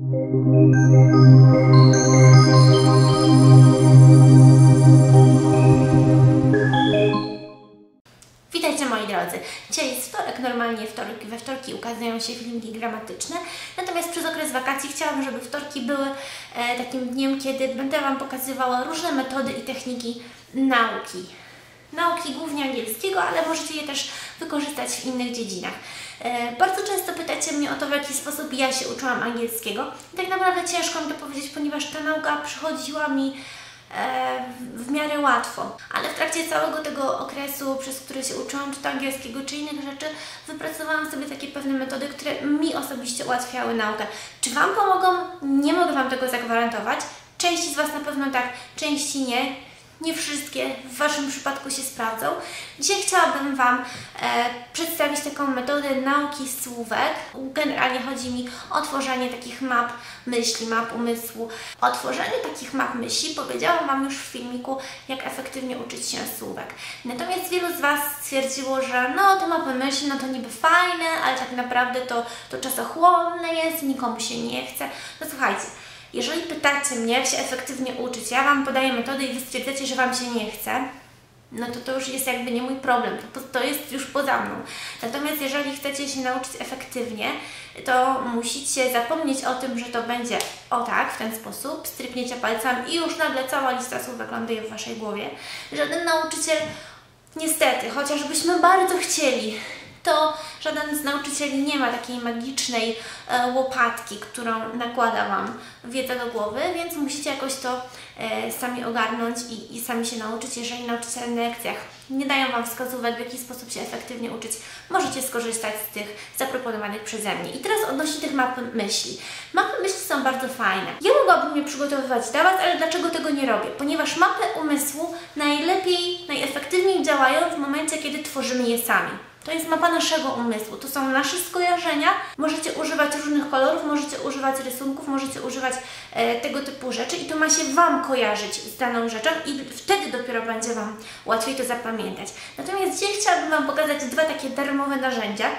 Witajcie moi drodzy. Dzisiaj jest wtorek, normalnie wtorki, we wtorki ukazują się filmiki gramatyczne, natomiast przez okres wakacji chciałam, żeby wtorki były e, takim dniem, kiedy będę Wam pokazywała różne metody i techniki nauki. Nauki głównie angielskiego, ale możecie je też wykorzystać w innych dziedzinach. E, bardzo często pytacie mnie o to, w jaki sposób ja się uczyłam angielskiego. Tak naprawdę ciężko mi to powiedzieć, ponieważ ta nauka przychodziła mi e, w miarę łatwo. Ale w trakcie całego tego okresu, przez który się uczyłam, czy to angielskiego, czy innych rzeczy, wypracowałam sobie takie pewne metody, które mi osobiście ułatwiały naukę. Czy Wam pomogą? Nie mogę Wam tego zagwarantować. Części z Was na pewno tak, części nie. Nie wszystkie w Waszym przypadku się sprawdzą. Dzisiaj chciałabym Wam e, przedstawić taką metodę nauki słówek. Generalnie chodzi mi o tworzenie takich map myśli, map umysłu. O takich map myśli powiedziałam Wam już w filmiku, jak efektywnie uczyć się słówek. Natomiast wielu z Was stwierdziło, że no te mapy myśli, no to niby fajne, ale tak naprawdę to, to czasochłonne jest, nikomu się nie chce. No słuchajcie, jeżeli pytacie mnie, jak się efektywnie uczyć, ja Wam podaję metody i Wy stwierdzacie, że Wam się nie chce, no to to już jest jakby nie mój problem, to, to jest już poza mną. Natomiast jeżeli chcecie się nauczyć efektywnie, to musicie zapomnieć o tym, że to będzie o tak, w ten sposób, strypniecie palcami i już nagle cała lista słów ląduje w Waszej głowie. Żaden nauczyciel, niestety, chociażbyśmy bardzo chcieli, to żaden z nauczycieli nie ma takiej magicznej e, łopatki, którą nakłada Wam wiedzę do głowy, więc musicie jakoś to e, sami ogarnąć i, i sami się nauczyć. Jeżeli nauczyciele na lekcjach nie dają Wam wskazówek, w jaki sposób się efektywnie uczyć, możecie skorzystać z tych zaproponowanych przeze mnie. I teraz odnośnie tych map myśli. Mapy myśli są bardzo fajne. Ja mogłabym je przygotowywać dla Was, ale dlaczego tego nie robię? Ponieważ mapy umysłu najlepiej, najefektywniej działają w momencie, kiedy tworzymy je sami. To jest mapa naszego umysłu, to są nasze skojarzenia. Możecie używać różnych kolorów, możecie używać rysunków, możecie używać e, tego typu rzeczy i to ma się Wam kojarzyć z daną rzeczą i wtedy dopiero będzie Wam łatwiej to zapamiętać. Natomiast dzisiaj chciałabym Wam pokazać dwa takie darmowe narzędzia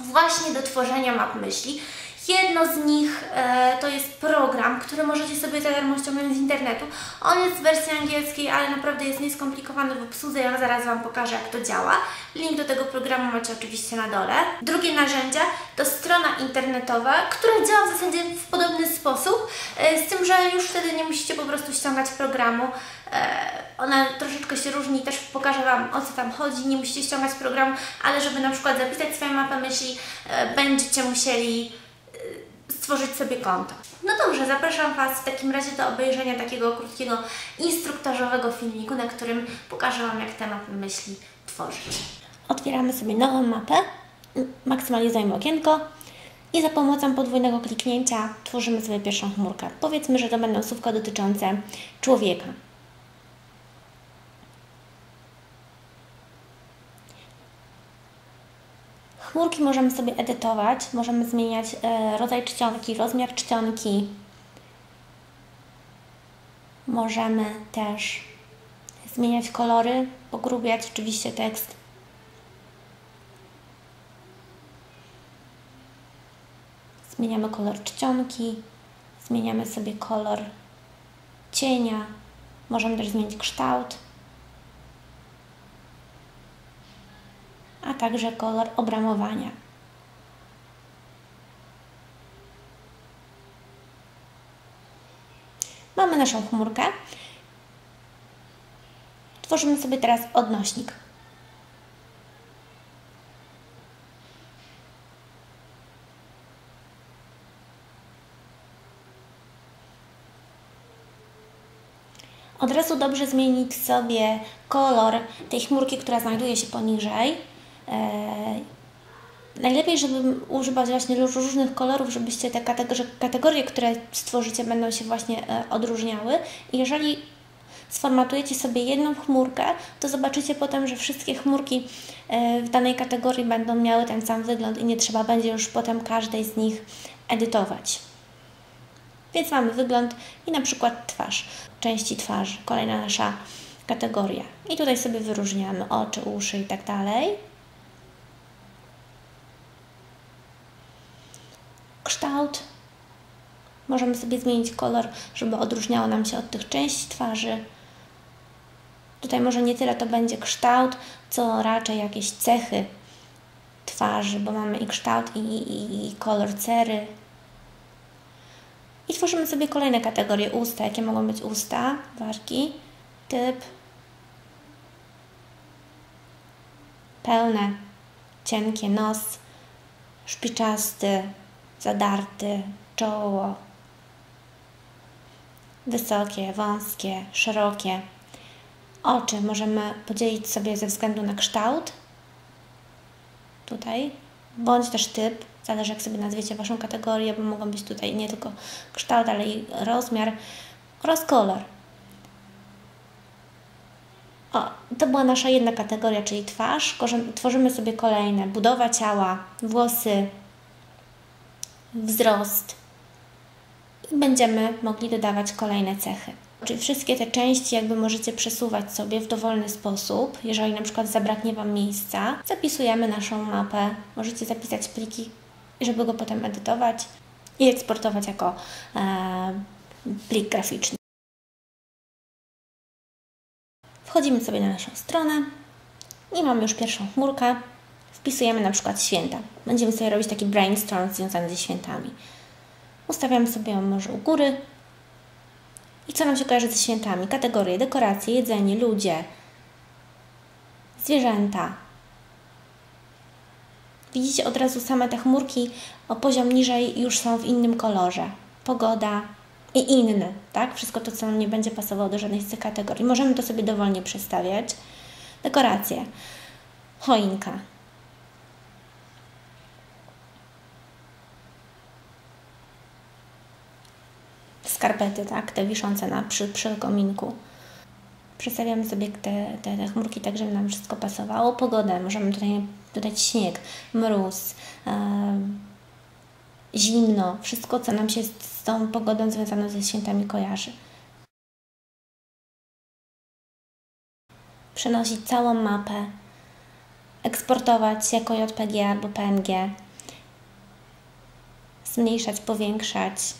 właśnie do tworzenia map myśli. Jedno z nich e, to jest program, który możecie sobie za darmo ściągnąć z internetu. On jest w wersji angielskiej, ale naprawdę jest nieskomplikowany w obsłudze. Ja zaraz Wam pokażę, jak to działa. Link do tego programu macie oczywiście na dole. Drugie narzędzie to strona internetowa, która działa w zasadzie w podobny sposób, e, z tym, że już wtedy nie musicie po prostu ściągać programu. E, ona troszeczkę się różni, też pokażę Wam o co tam chodzi. Nie musicie ściągać programu, ale żeby na przykład zapisać swoją mapę myśli, e, będziecie musieli stworzyć sobie konto. No dobrze, zapraszam Was w takim razie do obejrzenia takiego krótkiego instruktażowego filmiku, na którym pokażę Wam, jak temat myśli tworzyć. Otwieramy sobie nową mapę, maksymalizujemy okienko i za pomocą podwójnego kliknięcia tworzymy sobie pierwszą chmurkę. Powiedzmy, że to będą słówka dotyczące człowieka. Chmurki możemy sobie edytować, możemy zmieniać e, rodzaj czcionki, rozmiar czcionki. Możemy też zmieniać kolory, pogrubiać oczywiście tekst. Zmieniamy kolor czcionki, zmieniamy sobie kolor cienia, możemy też zmienić kształt. Także kolor obramowania. Mamy naszą chmurkę. Tworzymy sobie teraz odnośnik. Od razu dobrze zmienić sobie kolor tej chmurki, która znajduje się poniżej najlepiej, żeby używać właśnie różnych kolorów, żebyście te kategorie, które stworzycie, będą się właśnie e, odróżniały. I jeżeli sformatujecie sobie jedną chmurkę, to zobaczycie potem, że wszystkie chmurki e, w danej kategorii będą miały ten sam wygląd i nie trzeba będzie już potem każdej z nich edytować. Więc mamy wygląd i na przykład twarz, części twarzy, kolejna nasza kategoria. I tutaj sobie wyróżniamy oczy, uszy i tak dalej. Kształt Możemy sobie zmienić kolor, żeby odróżniało nam się od tych części twarzy. Tutaj może nie tyle to będzie kształt, co raczej jakieś cechy twarzy, bo mamy i kształt, i, i, i kolor cery. I tworzymy sobie kolejne kategorie usta. Jakie mogą być usta, wargi, typ, pełne, cienkie nos, szpiczasty, zadarty, czoło, wysokie, wąskie, szerokie. Oczy możemy podzielić sobie ze względu na kształt, tutaj, bądź też typ, zależy jak sobie nazwiecie Waszą kategorię, bo mogą być tutaj nie tylko kształt, ale i rozmiar oraz kolor. O, to była nasza jedna kategoria, czyli twarz. Tworzymy sobie kolejne. Budowa ciała, włosy, wzrost. I będziemy mogli dodawać kolejne cechy. Czyli wszystkie te części jakby możecie przesuwać sobie w dowolny sposób. Jeżeli na przykład zabraknie Wam miejsca, zapisujemy naszą mapę. Możecie zapisać pliki, żeby go potem edytować i eksportować jako e, plik graficzny. Wchodzimy sobie na naszą stronę i mamy już pierwszą chmurkę. Wpisujemy na przykład święta. Będziemy sobie robić taki brainstorm związany ze świętami. Ustawiamy sobie może u góry. I co nam się kojarzy ze świętami? Kategorie, dekoracje, jedzenie, ludzie, zwierzęta. Widzicie od razu same te chmurki o poziom niżej już są w innym kolorze. Pogoda, i inny, tak? Wszystko to, co nam nie będzie pasowało do żadnej z tych kategorii. Możemy to sobie dowolnie przestawiać. Dekoracje. Choinka. Skarpety, tak? Te wiszące na, przy, przy kominku. Przestawiamy sobie te, te, te chmurki tak, żeby nam wszystko pasowało. Pogodę. Możemy tutaj dodać śnieg, mróz, zimno. Wszystko, co nam się z tą pogodą związaną ze świętami kojarzy. Przenosić całą mapę, eksportować jako JPG albo PNG, zmniejszać, powiększać,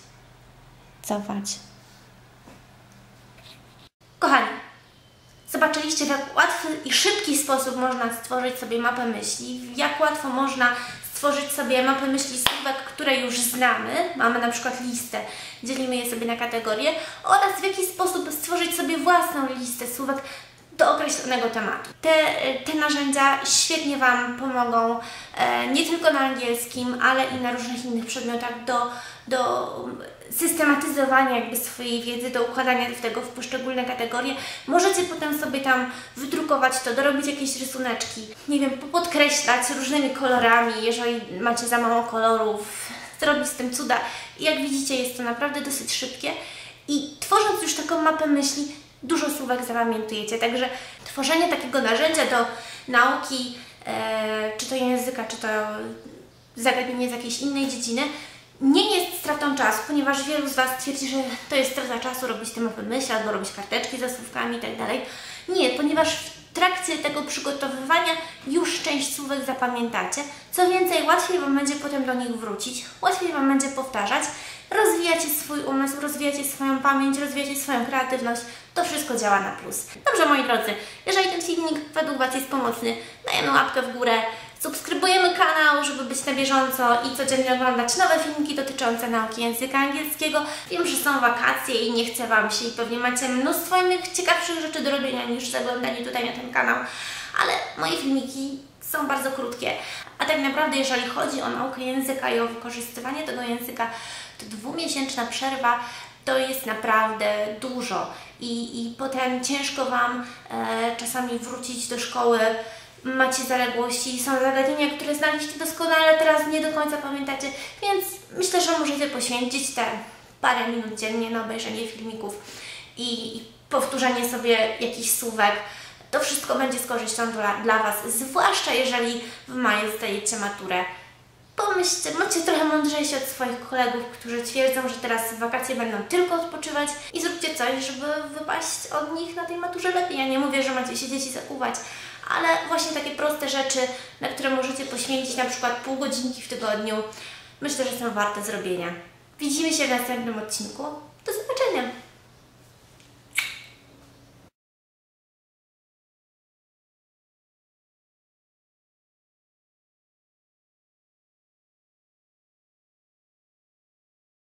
cofać. Kochani, zobaczyliście w jak łatwy i szybki sposób można stworzyć sobie mapę myśli, jak łatwo można stworzyć sobie mapę myśli słówek, które już znamy. Mamy na przykład listę, dzielimy je sobie na kategorie oraz w jaki sposób stworzyć sobie własną listę słówek do określonego tematu. Te, te narzędzia świetnie Wam pomogą e, nie tylko na angielskim, ale i na różnych innych przedmiotach do, do systematyzowania jakby swojej wiedzy, do układania tego w poszczególne kategorie. Możecie potem sobie tam wydrukować to, dorobić jakieś rysuneczki, nie wiem, podkreślać różnymi kolorami, jeżeli macie za mało kolorów, zrobić z tym cuda. Jak widzicie jest to naprawdę dosyć szybkie i tworząc już taką mapę myśli, dużo słówek zapamiętujecie, także tworzenie takiego narzędzia do nauki, e, czy to języka, czy to zagadnienie z jakiejś innej dziedziny, nie jest stratą czasu, ponieważ wielu z Was twierdzi, że to jest strata czasu robić te mapy myśli albo robić karteczki ze słówkami itd. Tak nie, ponieważ w trakcie tego przygotowywania już część słówek zapamiętacie. Co więcej, łatwiej Wam będzie potem do nich wrócić, łatwiej Wam będzie powtarzać, rozwijacie swój umysł, rozwijacie swoją pamięć, rozwijacie swoją kreatywność. To wszystko działa na plus. Dobrze, moi drodzy, jeżeli ten filmik według Was jest pomocny, dajemy łapkę w górę, Subskrybujemy kanał, żeby być na bieżąco i codziennie oglądać nowe filmiki dotyczące nauki języka angielskiego. Wiem, że są wakacje i nie chcę Wam się i pewnie macie mnóstwo innych ciekawszych rzeczy do robienia niż zaglądanie tutaj na ten kanał, ale moje filmiki są bardzo krótkie. A tak naprawdę, jeżeli chodzi o naukę języka i o wykorzystywanie tego języka, to dwumiesięczna przerwa to jest naprawdę dużo i, i potem ciężko Wam e, czasami wrócić do szkoły macie zaległości, są zagadnienia, które znaliście doskonale, teraz nie do końca pamiętacie, więc myślę, że możecie poświęcić te parę minut dziennie na obejrzenie filmików i, powtórzenie sobie jakichś słówek. To wszystko będzie z korzyścią dla, dla Was, zwłaszcza jeżeli w maju zdajecie maturę. Pomyślcie, bądźcie trochę mądrzejsi od swoich kolegów, którzy twierdzą, że teraz wakacje będą tylko odpoczywać i zróbcie coś, żeby wypaść od nich na tej maturze lepiej. Ja nie mówię, że macie siedzieć i zakuwać, ale właśnie takie proste rzeczy, na które możecie poświęcić na przykład pół godzinki w tygodniu, myślę, że są warte zrobienia. Widzimy się w następnym odcinku. Do zobaczenia!